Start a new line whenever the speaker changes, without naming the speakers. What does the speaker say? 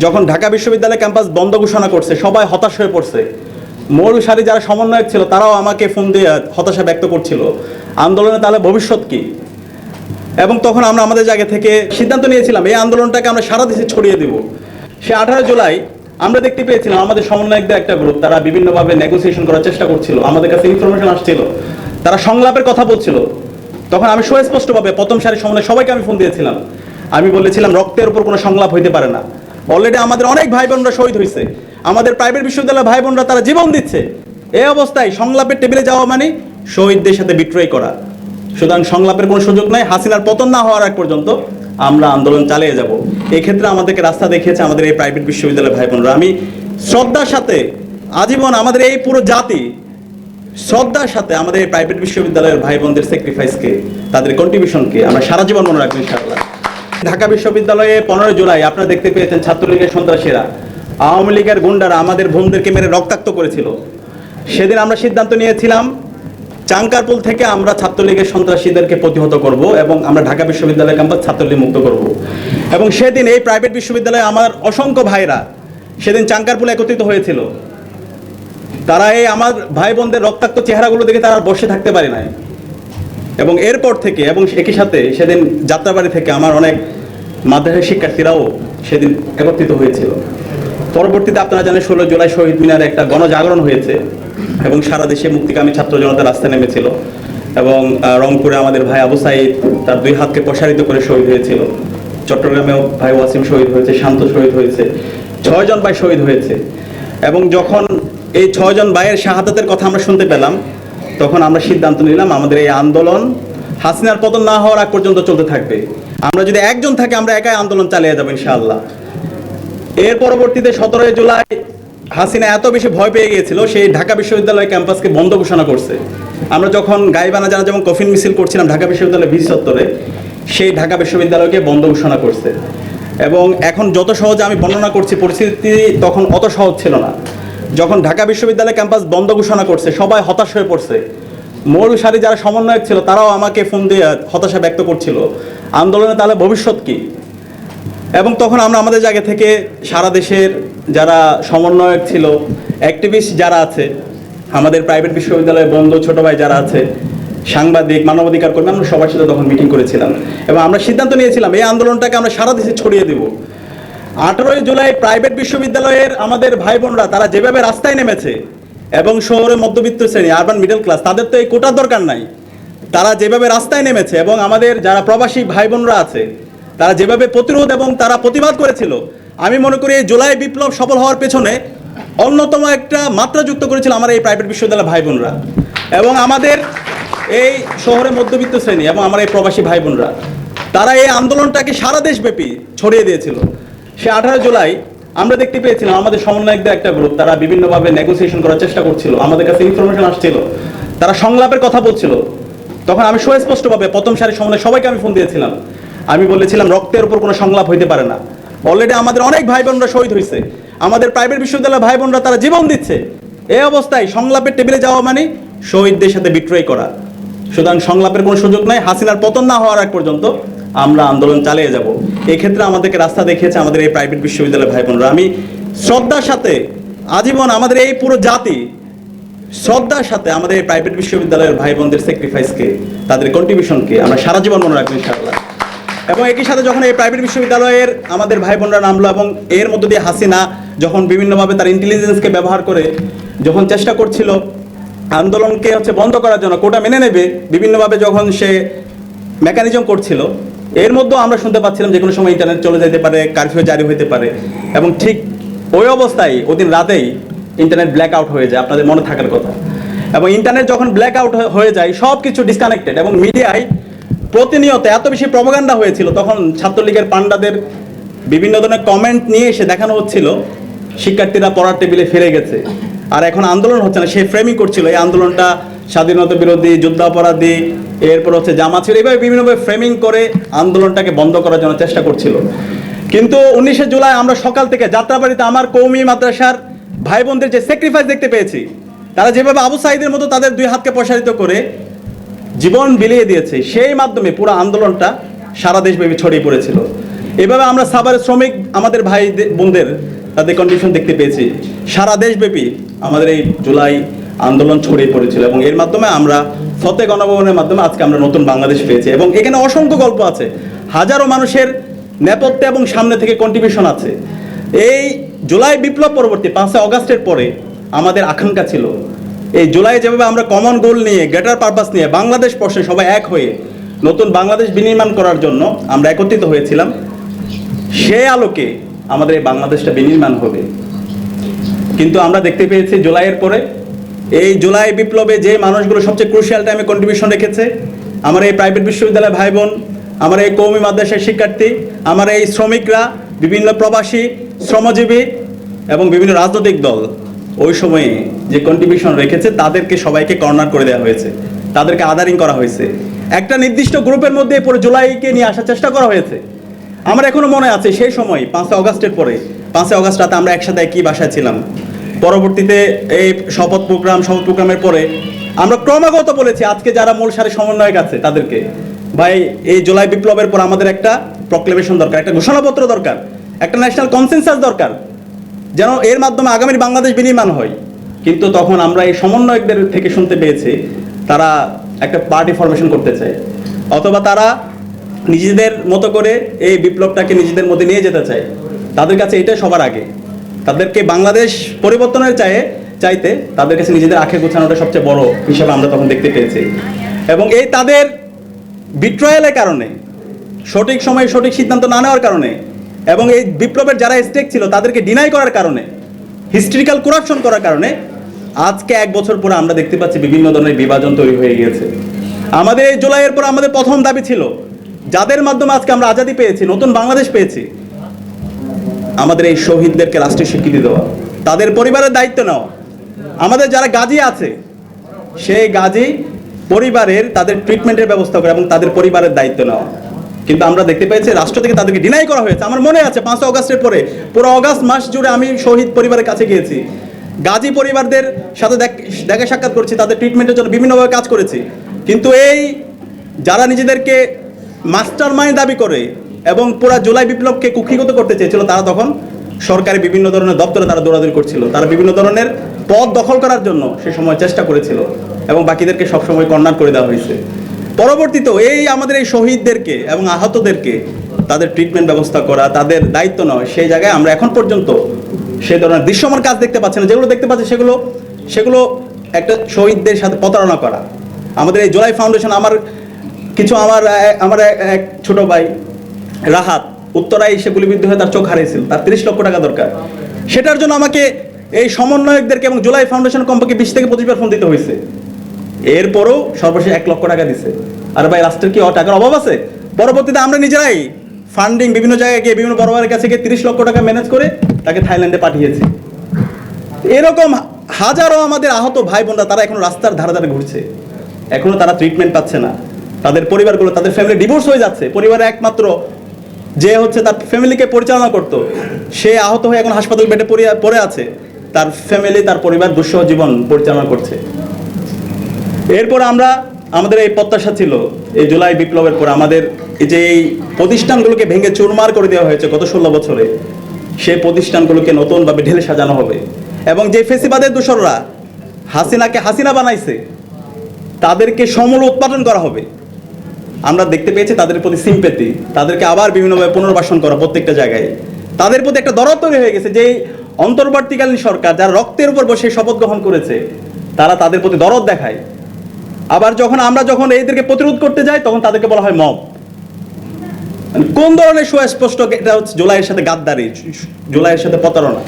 যখন ঢাকা বিশ্ববিদ্যালয় ক্যাম্পাস বন্ধ ঘোষণা করছে, সবাই হতাশ হয়ে পড়ছে। মৌলসারি যারা সমন্বয়ক ছিল, তারাও আমাকে ফোন দিয়ে হতাশা ব্যক্ত করছিল। আন্দোলনে তাহলে ভবিষ্যৎ কি? এবং তখন আমরা আমাদের জায়গা থেকে সিদ্ধান্ত নিয়েছিলাম, এই আন্দোলনটাকে আমরা সারা দেশে ছড়িয়ে দেব। সে আঠারো জুলাই আমরা দেখতে পেয়েছিলাম, আমাদের সমন্বয়কদের একটা গ্রুপ তারা বিভিন্নভাবে নেগোসিয়েশন করার চেষ্টা করছিল, আমাদের কাছে ইনফরমেশন আসছিল। তারা সংলাপের কথা বলছিল। তখন আমি সুস্পষ্টভাবে প্রথম সারি সমন্বয় সবাইকে আমি ফোন দিয়েছিলাম। আমি বলেছিলাম, রক্তের উপর কোনো সংলাপ হইতে পারে না। অলরেডি আমাদের অনেক ভাই বোনরা শহীদ হয়েছে আমাদের প্রাইভেট বিশ্ববিদ্যালয়ের ভাই বোনরা তারা জীবন দিচ্ছে। এই অবস্থায় সংলাপের টেবিলে যাওয়া মানে শহীদদের সাথে বিক্রয় করা। সুতরাং সংলাপের কোনো সুযোগ নাই, হাসিনার পতন না হওয়ার আগ পর্যন্ত আমরা আন্দোলন চালিয়ে যাব। এক্ষেত্রে আমাদেরকে রাস্তা দেখিয়েছে আমাদের এই প্রাইভেট বিশ্ববিদ্যালয়ের ভাই বোনরা। আমি শ্রদ্ধার সাথে আজীবন আমাদের এই পুরো জাতি শ্রদ্ধার সাথে আমাদের এই প্রাইভেট বিশ্ববিদ্যালয়ের ভাই বোনদের স্যাক্রিফাইসকে তাদের কন্ট্রিবিউশনকে আমরা সারা জীবন মনে রাখব ইনশাআল্লাহ। ঢাকা বিশ্ববিদ্যালয়ে পনেরো জুলাই আপনারা দেখতে পেয়েছেন ছাত্রলীগের সন্ত্রাসীরা। আওয়ামী লীগের গুন্ডারা আমাদের বোনদেরকে মেরে রক্তাক্ত করেছিল। সেদিন আমরা সিদ্ধান্ত নিয়েছিলাম, চাঙ্কারপুল থেকে আমরা ছাত্রলীগের সন্ত্রাসীদেরকে প্রতিহত করব এবং আমরা ঢাকা বিশ্ববিদ্যালয় ক্যাম্পাস ছাত্রলীগ মুক্ত করব। এবং সেদিন এই প্রাইভেট বিশ্ববিদ্যালয়ে আমার অসংখ্য ভাইরা সেদিন চাঙ্কারপুলে একত্রিত হয়েছিল। তারা এই আমার ভাই বোনদের রক্তাক্ত চেহারাগুলো দেখে তারা বসে থাকতে পারে নাই। এবং এরপর থেকে, এবং একই সাথে সেদিন যাত্রাবাড়ি থেকে আমার অনেক মাদ্রাসা শিক্ষার্থীরাও সেদিন একত্রিত হয়েছিল। পরবর্তীতে আপনারা জানেন, ষোলো জুলাই শহীদ মিনারে একটা গণজাগরণ হয়েছে এবং সারা দেশে মুক্তিকামী ছাত্র জনতা রাস্তায় নেমেছিল এবং রংপুরে আমাদের ভাই আবু সাইদ তার দুই হাতকে প্রসারিত করে শহীদ হয়েছিল। চট্টগ্রামেও ভাই ওয়াসিম শহীদ হয়েছে, শান্ত শহীদ হয়েছে, ছয়জন ভাই শহীদ হয়েছে এবং যখন এই ছয়জন ভাইয়ের শাহাদাতের কথা আমরা শুনতে পেলাম তখন আমরা সিদ্ধান্ত নিলাম আমাদের এই আন্দোলন হাসিনার পতন না হওয়ার আগ পর্যন্ত চলতে থাকবে। আমরা যদি একজন থাকে, আমরা একাই আন্দোলন চালিয়ে যাব ইনশাআল্লাহ। এর পরবর্তীতে সতেরোই জুলাই হাসিনা এত বেশি ভয় পেয়ে গিয়েছিল, সেই ঢাকা বিশ্ববিদ্যালয় ক্যাম্পাসকে বন্ধ ঘোষণা করছে। আমরা যখন গাইবানা জানা যেমন কফিন মিছিল করছিলাম ঢাকা বিশ্ববিদ্যালয় ভিসি চত্বরে, সেই ঢাকা বিশ্ববিদ্যালয়কে বন্ধ ঘোষণা করছে। এবং এখন যত সহজে আমি বর্ণনা করছি, পরিস্থিতি তখন অত সহজ ছিল না। যখন ঢাকা বিশ্ববিদ্যালয় ক্যাম্পাস বন্ধ ঘোষণা করছে, সবাই হতাশ হয়ে পড়ছে। মৌলসারি যারা সমন্বয়ক ছিল, তারাও আমাকে ফোন দিয়ে হতাশা ব্যক্ত করছিল। আন্দোলনে তাহলে ভবিষ্যৎ কি? এবং তখন আমরা আমাদের জায়গা থেকে সারা দেশের যারা সমন্বয়ক ছিল অ্যাক্টিভিস্ট যারা আছে, আমাদের প্রাইভেট বিশ্ববিদ্যালয়ের বন্ধু ছোট ভাই যারা আছে, সাংবাদিক, মানবাধিকার কর্মী, আমরা সবার সাথে তখন মিটিং করেছিলাম। এবং আমরা সিদ্ধান্ত নিয়েছিলাম, এই আন্দোলনটাকে আমরা সারা দেশে ছড়িয়ে দেব। আঠারোই জুলাই প্রাইভেট বিশ্ববিদ্যালয়ের আমাদের ভাই বোনরা তারা যেভাবে রাস্তায় নেমেছে এবং শহরে মধ্যবিত্ত শ্রেণি আরবান মিডল ক্লাস তাদের তো এই কোটার দরকার নাই। তারা যেভাবে রাস্তায় নেমেছে এবং আমাদের যারা প্রবাসী ভাই বোনরা আছে, তারা যেভাবে প্রতিরোধ এবং তারা প্রতিবাদ করেছিল, আমি মনে করি এই জুলাই বিপ্লব সফল হওয়ার পেছনে অন্যতম একটা মাত্রা যুক্ত করেছিল আমার এই প্রাইভেট বিশ্ববিদ্যালয়ের ভাই বোনরা এবং আমাদের এই শহরে মধ্যবিত্ত শ্রেণি এবং আমার এই প্রবাসী ভাই বোনরা তারা এই আন্দোলনটাকে সারা দেশব্যাপী ছড়িয়ে দিয়েছিল। সে আঠারো জুলাই আমরা দেখতে পেয়েছিলাম আমাদের সমন্বয়কদের একটা গ্রুপ তারা বিভিন্নভাবে নেগোসিয়েশন করার চেষ্টা করছিল, আমাদের কাছে ইনফরমেশন আসছিল, তারা সংলাপের কথা বলছিল। তখন আমি সুস্পষ্টভাবে প্রথম সারি সমন্বয় সবাইকে আমি ফোন দিয়েছিলাম। আমি বলেছিলাম, রক্তের উপর কোনো সংলাপ হইতে পারে না। অলরেডি আমাদের অনেক ভাই বোনরা শহীদ হয়েছে আমাদের প্রাইভেট বিশ্ববিদ্যালয়ের ভাই বোনরা তারা জীবন দিচ্ছে। এই অবস্থায় সংলাপের টেবিলে যাওয়া মানে শহীদদের সাথে বিক্রয় করা। সুতরাং সংলাপের কোনো সুযোগ নাই, হাসিনার পতন না হওয়ার আগ পর্যন্ত আমরা আন্দোলন চালিয়ে যাব। এই ক্ষেত্রে আমাদেরকে রাস্তা দেখিয়েছে আমাদের এই প্রাইভেট বিশ্ববিদ্যালয়ের ভাই বোনরা আমি শ্রদ্ধার সাথে, আজীবন আমাদের এই পুরো জাতি শ্রদ্ধার সাথে আমাদের এই প্রাইভেট বিশ্ববিদ্যালয়ের ভাই বোনদের স্যাক্রিফাইসকে তাদের কন্ট্রিবিউশনকে আমরা সারা জীবন মনে রাখব ইনশাআল্লাহ। এবং একই সাথে যখন এই প্রাইভেট বিশ্ববিদ্যালয়ের আমাদের ভাই বোনরা নামলো এবং এর মধ্য দিয়ে হাসিনা যখন বিভিন্নভাবে তার ইন্টেলিজেন্সকে ব্যবহার করে যখন চেষ্টা করছিল আন্দোলনকে হচ্ছে বন্ধ করার জন্য কোটা মেনে নেবে, বিভিন্নভাবে যখন সে মেকানিজম করছিল এর মধ্যেও আমরা শুনতে পাচ্ছিলাম যে কোনো সময় ইন্টারনেট চলে যেতে পারে কারফিউ জারি হতে পারে। এবং ঠিক ওই অবস্থায় ওদিন রাতেই ইন্টারনেট ব্ল্যাক আউট হয়ে যায়, আপনাদের মনে থাকার কথা। এবং ইন্টারনেট যখন ব্ল্যাক আউট হয়ে যায় সব কিছু ডিসকানেক্টেড এবং মিডিয়ায় প্রতিনিয়ত এত বেশি প্রপাগান্ডা হয়েছিল, তখন ছাত্রলীগের পান্ডাদের বিভিন্ন ধরনের কমেন্ট নিয়ে এসে দেখানো হচ্ছিল, শিক্ষার্থীরা পড়ার টেবিলে ফিরে গেছে। আর এখন আন্দোলন হচ্ছে না, সে ফ্রেমিং করছিল, এই আন্দোলনটা স্বাধীনতা বিরোধী, যুদ্ধাপরাধী, এরপর হচ্ছে জামা ছিল এইভাবে বিভিন্নভাবে ফ্রেমিং করে আন্দোলনটাকে বন্ধ করার জন্য চেষ্টা করছিল। কিন্তু উনিশে জুলাই আমরা সকাল থেকে যাত্রাবাড়িতে আমার কৌমি মাদ্রাসার ভাই বোনদের যে স্যাক্রিফাইস দেখতে পেয়েছি, তারা যেভাবে আবু সাইদের মতো তাদের দুই হাতকে প্রসারিত করে জীবন বিলিয়ে দিয়েছে, সেই মাধ্যমে পুরো আন্দোলনটা সারা দেশব্যাপী ছড়িয়ে পড়েছিল। এভাবে আমরা সাভারের শ্রমিক আমাদের ভাই বোনদের তাদের কন্ডিশন দেখতে পেয়েছি। সারা দেশব্যাপী আমাদের এই জুলাই আন্দোলন ছড়িয়ে পড়েছিল এবং এর মাধ্যমে আমরা ফতে গণভবনের মাধ্যমে আজকে আমরা নতুন বাংলাদেশ পেয়েছি এবং এখানে অসংখ্য গল্প আছে। হাজারো মানুষের নেপথ্যে এবং সামনে থেকে কন্ট্রিবিউশন আছে। এই জুলাই বিপ্লব পরবর্তী পাঁচই অগাস্টের পরে আমাদের আকাঙ্ক্ষা ছিল। এই জুলাই যেভাবে আমরা কমন গোল নিয়ে গ্রেটার পারপাস নিয়ে বাংলাদেশ পর্ষে সবাই এক হয়ে নতুন বাংলাদেশ বিনির্মাণ করার জন্য আমরা একত্রিত হয়েছিলাম। সে আলোকে আমাদের এই বাংলাদেশটা বিনির্মাণ হবে। কিন্তু আমরা দেখতে পেয়েছি জুলাইয়ের পরে এই জুলাই বিপ্লবে যে মানুষগুলো সবচেয়ে ক্রুশিয়াল টাইমে কন্ট্রিবিউশন রেখেছে, আমার এই প্রাইভেট বিশ্ববিদ্যালয় ভাই বোন আমার এই কৌমি মাদ্রাসার শিক্ষার্থী, আমার এই শ্রমিকরা, বিভিন্ন প্রবাসী, শ্রমজীবী এবং বিভিন্ন রাজনৈতিক দল, ওই সময়ে যে কন্ট্রিবিউশন রেখেছে, তাদেরকে সবাইকে কর্নার করে দেওয়া হয়েছে, তাদেরকে আদারিং করা হয়েছে। একটা নির্দিষ্ট গ্রুপের মধ্যে পুরো জুলাইকে নিয়ে আসার চেষ্টা করা হয়েছে। আমার এখনও মনে আছে সেই সময়, পাঁচই অগাস্টের পরে, পাঁচই অগাস্ট রাতে আমরা একসাথে একই বাসায় ছিলাম? পরবর্তীতে এই শপথ প্রোগ্রাম, শপথ প্রোগ্রামের পরে আমরা ক্রমাগত বলেছি, আজকে যারা মূল সারি সমন্বয়ক আছে তাদেরকে। ভাই, এই জুলাই বিপ্লবের পর আমাদের একটা প্রক্লেমেশন দরকার, একটা ঘোষণাপত্র দরকার, একটা ন্যাশনাল কনসেনসাস দরকার, যেন এর মাধ্যমে আগামীর বাংলাদেশ বিনির্মাণ হয়। কিন্তু তখন আমরা এই সমন্বয়কদের থেকে শুনতে পেয়েছি, তারা একটা পার্টি ফরমেশন করতে চায়। অথবা তারা নিজেদের মতো করে এই বিপ্লবটাকে নিজেদের মধ্যে নিয়ে যেতে চায়। তাদের কাছে এটাই সবার আগে। তাদেরকে বাংলাদেশ পরিবর্তনের চায়ে, চাইতে তাদের কাছে নিজেদের আখে গোছানোটা সবচেয়ে বড় হিসাবে আমরা তখন দেখতে পেয়েছি। এবং এই তাদের বিট্রয়ালের কারণে, সঠিক সময়ে সঠিক সিদ্ধান্ত না নেওয়ার কারণে, এবং এই বিপ্লবের যারা স্টেক ছিল তাদেরকে ডিনাই করার কারণে হিস্ট্রিক্যাল করাপশন করার কারণে, আজকে এক বছর পরে আমরা দেখতে পাচ্ছি বিভিন্ন ধরনের বিভাজন তৈরি হয়ে গিয়েছে। আমাদের এই জুলাইয়ের পর আমাদের প্রথম দাবি ছিল, যাদের মাধ্যমে আজকে আমরা আজাদি পেয়েছি, নতুন বাংলাদেশ পেয়েছি আমাদের এই শহীদদেরকে রাষ্ট্রীয় স্বীকৃতি দেওয়া। তাদের পরিবারের দায়িত্ব নেওয়া আমাদের যারা গাজী আছে, সেই গাজী পরিবারের তাদের ট্রিটমেন্টের ব্যবস্থা করা এবং তাদের পরিবারের দায়িত্ব নেওয়া কিন্তু আমরা দেখতে পেয়েছি, রাষ্ট্র থেকে তাদেরকে ডিনাই করা হয়েছে। আমার মনে আছে পাঁচ অগাস্টের পরে, পুরো অগাস্ট মাস জুড়ে আমি শহীদ পরিবারের কাছে গিয়েছি। গাজী পরিবারদের সাথে দেখ- দেখা সাক্ষাৎ করছি, তাদের ট্রিটমেন্টের জন্য বিভিন্নভাবে কাজ করেছি। কিন্তু এই, যারা নিজেদেরকে মাস্টার মাইন্ড দাবি করে এবং পুরা জুলাই বিপ্লবকে কুক্ষিগত করতে চেয়েছিল তারা তখন। সরকারি বিভিন্ন ধরনের দপ্তরে তারা দৌড়াদৌড়ি করছিল। তারা বিভিন্ন ধরনের পদ দখল করার জন্য সে সময় চেষ্টা করেছিল এবং বাকিদেরকে সবসময় কর্নার করে দেওয়া হয়েছে। পরবর্তীতেও এই আমাদের এই শহীদদেরকে এবং আহতদেরকে তাদের ট্রিটমেন্ট ব্যবস্থা করা, তাদের দায়িত্ব নয় সেই জায়গায় আমরা এখন পর্যন্ত সেই ধরনের দৃশ্যমান কাজ দেখতে পাচ্ছি না। যেগুলো দেখতে পাচ্ছি সেগুলো সেগুলো একটা শহীদদের সাথে প্রতারণা করা। আমাদের এই জোলাই ফাউন্ডেশন আমার, কিছু আমার আমার এক ছোট ভাই রাহাত, উত্তরায় এসে গুলিবিদ্ধ হয়ে তার চোখ হারিয়েছিল। তার তিরিশ লক্ষ টাকা দরকার। সেটার জন্য আমাকে এই সমন্বয়কদেরকে এবং জুলাই ফাউন্ডেশন কমপক্ষে বিশ থেকে পঁচিশ বার ফোন দিতে হয়েছে। এরপরও সর্বশেষ এক লক্ষ টাকা দিছে। আর ভাই, রাষ্ট্রের কি টাকার অভাব আছে? পরবর্তীতে আমরা নিজেরাই ফান্ডিং বিভিন্ন জায়গায় গিয়ে, বিভিন্ন বড় কাছে গিয়ে তিরিশ লক্ষ টাকা ম্যানেজ করে তাকে থাইল্যান্ডে পাঠিয়েছি। এরকম হাজারো আমাদের আহত ভাই বোনরা তারা এখন রাস্তার ধারে ধারে ঘুরছে। এখনও তারা ট্রিটমেন্ট পাচ্ছে না। তাদের পরিবারগুলো, তাদের ফ্যামিলি ডিভোর্স হয়ে যাচ্ছে। পরিবারে একমাত্র যে হচ্ছে তার ফ্যামিলিকে পরিচালনা করত, সে আহত হয়ে এখন হাসপাতাল বেডে পড়ে- আছে। তার ফ্যামিলি তার পরিবার দুঃসহ জীবন পরিচালনা করছে। এরপর আমরা, আমাদের এই প্রত্যাশা ছিল, এই জুলাই বিপ্লবের পর আমাদের যে এই প্রতিষ্ঠানগুলোকে ভেঙে চুরমার করে দেওয়া হয়েছে গত ষোলো বছরে, সেই প্রতিষ্ঠানগুলোকে নতুনভাবে ঢেলে সাজানো হবে। এবং যে ফেসিবাদের দোসররা হাসিনাকে হাসিনা বানাইছে, তাদেরকে সমূল উৎপাদন করা হবে। আমরা দেখতে পেয়েছি তাদের প্রতি সিম্পেতি তাদেরকে আবার বিভিন্নভাবে পুনর্বাসন করা প্রত্যেকটা জায়গায়। তাদের প্রতি একটা দরদ তৈরি হয়ে গেছে যে অন্তর্বর্তীকালীন সরকার যারা রক্তের উপর বসে শপথ গ্রহণ করেছে, তারা তাদের প্রতি দরদ দেখায়। আবার যখন আমরা যখন এদেরকে প্রতিরোধ করতে যাই, তখন তাদেরকে বলা হয় মব। কোন ধরনের সুস্পষ্ট, এটা হচ্ছে জোলাইয়ের সাথে গাদ্দারি, জোলাইয়ের সাথে প্রতারণা।